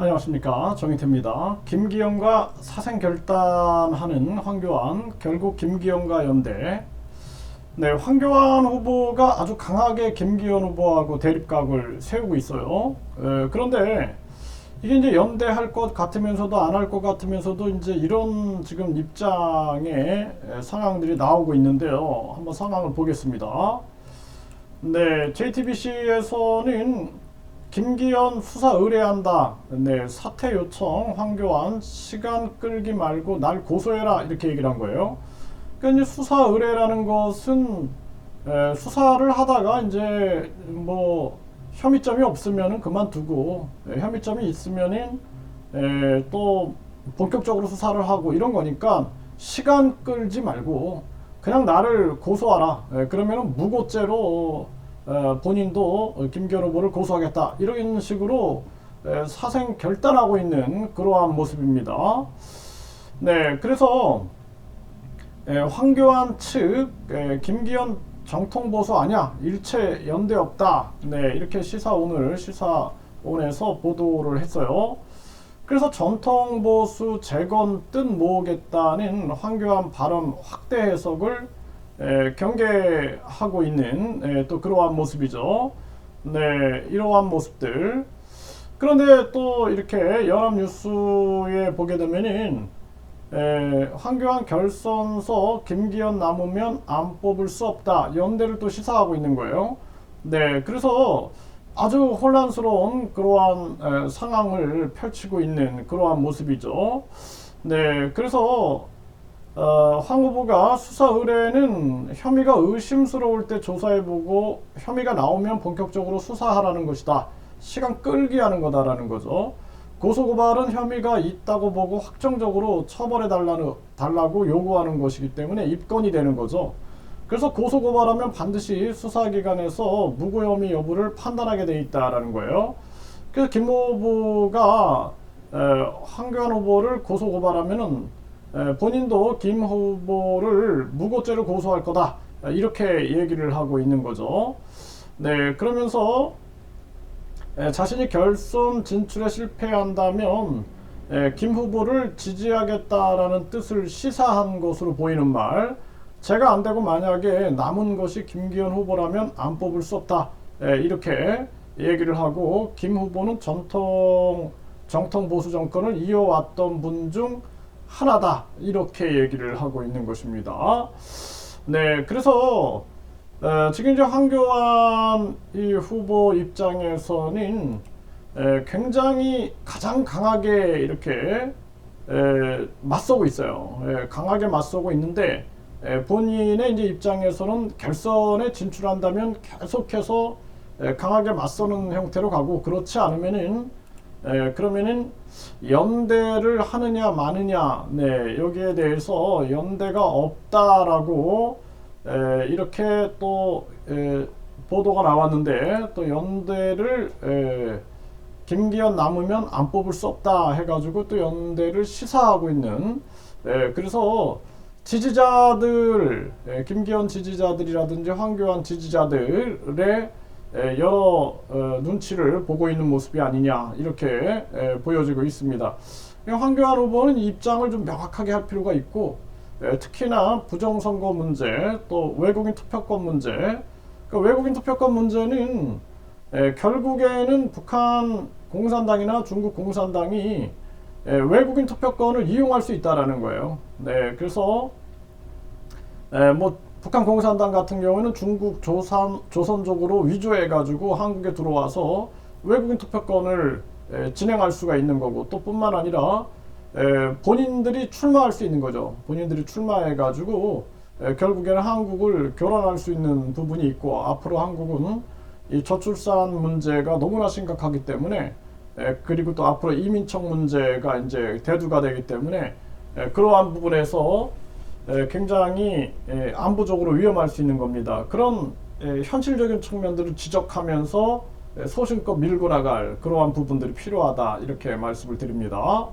안녕하십니까 정희태입니다. 김기현과 사생 결단하는 황교안 결국 김기현과 연대 네 황교안 후보가 아주 강하게 김기현 후보하고 대립각을 세우고 있어요. 에, 그런데 이게 이제 연대할 것 같으면서도 안 할 것 같으면서도 이제 이런 지금 입장의 에, 상황들이 나오고 있는데요. 한번 상황을 보겠습니다. 네, JTBC에서는 김기현 수사 의뢰한다. 네, 사퇴 요청 황교안 시간 끌기 말고 날 고소해라 이렇게 얘기를 한 거예요. 그러니까 수사 의뢰라는 것은 에, 수사를 하다가 이제 뭐 혐의점이 없으면은 그만두고 에, 혐의점이 있으면은 에, 또 본격적으로 수사를 하고 이런 거니까 시간 끌지 말고 그냥 나를 고소하라. 에, 그러면은 무고죄로 어, 본인도 김기현 후보를 고소하겠다 이런 식으로 에, 사생 결단하고 있는 그러한 모습입니다. 네, 그래서 에, 황교안 측 에, 김기현 정통 보수 아니야 일체 연대 없다. 네, 이렇게 시사 오늘 시사 온에서 보도를 했어요. 그래서 전통 보수 재건 뜻 모으겠다는 황교안 발언 확대 해석을 에, 경계하고 있는 에, 또 그러한 모습이죠. 네, 이러한 모습들. 그런데 또 이렇게 연합뉴스에 보게 되면은 에, 황교안 결선서 김기현 남으면 안 뽑을 수 없다. 연대를 또 시사하고 있는 거예요. 네, 그래서 아주 혼란스러운 그러한 에, 상황을 펼치고 있는 그러한 모습이죠. 네, 그래서 어, 황 후보가 수사 의뢰는 혐의가 의심스러울 때 조사해보고 혐의가 나오면 본격적으로 수사하라는 것이다. 시간 끌기 하는 거다라는 거죠. 고소고발은 혐의가 있다고 보고 확정적으로 처벌해 달라는, 달라고 요구하는 것이기 때문에 입건이 되는 거죠. 그래서 고소고발하면 반드시 수사기관에서 무고 혐의 여부를 판단하게 돼 있다라는 거예요. 그래서 김 후보가 에, 황교안 후보를 고소고발하면은 에, 본인도 김 후보를 무고죄로 고소할 거다 이렇게 얘기를 하고 있는 거죠. 네, 그러면서 에, 자신이 결선 진출에 실패한다면 에, 김 후보를 지지하겠다라는 뜻을 시사한 것으로 보이는 말. 제가 안 되고 만약에 남은 것이 김기현 후보라면 안 뽑을 수 없다. 에, 이렇게 얘기를 하고 김 후보는 전통 정통 보수 정권을 이어왔던 분중 하나다 이렇게 얘기를 하고 있는 것입니다. 네, 그래서 에, 지금 이제 황교안 이 후보 입장에서는 에, 굉장히 가장 강하게 이렇게 에, 맞서고 있어요. 에, 강하게 맞서고 있는데 에, 본인의 이제 입장에서는 결선에 진출한다면 계속해서 에, 강하게 맞서는 형태로 가고 그렇지 않으면은 에, 그러면은 연대를 하느냐 마느냐 네 여기에 대해서 연대가 없다라고 에, 이렇게 또 에, 보도가 나왔는데 또 연대를 에, 김기현 남으면 안 뽑을 수 없다 해가지고 또 연대를 시사하고 있는 에, 그래서 지지자들 에, 김기현 지지자들이라든지 황교안 지지자들의 에, 여러 어, 눈치를 보고 있는 모습이 아니냐 이렇게 에, 보여지고 있습니다. 황교안 후보는 입장을 좀 명확하게 할 필요가 있고 에, 특히나 부정선거 문제 또 외국인 투표권 문제 그 외국인 투표권 문제는 에, 결국에는 북한 공산당이나 중국 공산당이 에, 외국인 투표권을 이용할 수 있다라는 거예요. 네, 그래서 에, 뭐 북한 공산당 같은 경우는 중국 조선 조선족으로 위조해가지고 한국에 들어와서 외국인 투표권을 에, 진행할 수가 있는 거고 또 뿐만 아니라 에, 본인들이 출마할 수 있는 거죠. 본인들이 출마해가지고 에, 결국에는 한국을 교란할 수 있는 부분이 있고 앞으로 한국은 이 저출산 문제가 너무나 심각하기 때문에 에, 그리고 또 앞으로 이민청 문제가 이제 대두가 되기 때문에 에, 그러한 부분에서 에, 굉장히 에, 안보적으로 위험할 수 있는 겁니다. 그런 에, 현실적인 측면들을 지적하면서 에, 소신껏 밀고 나갈 그러한 부분들이 필요하다 이렇게 말씀을 드립니다.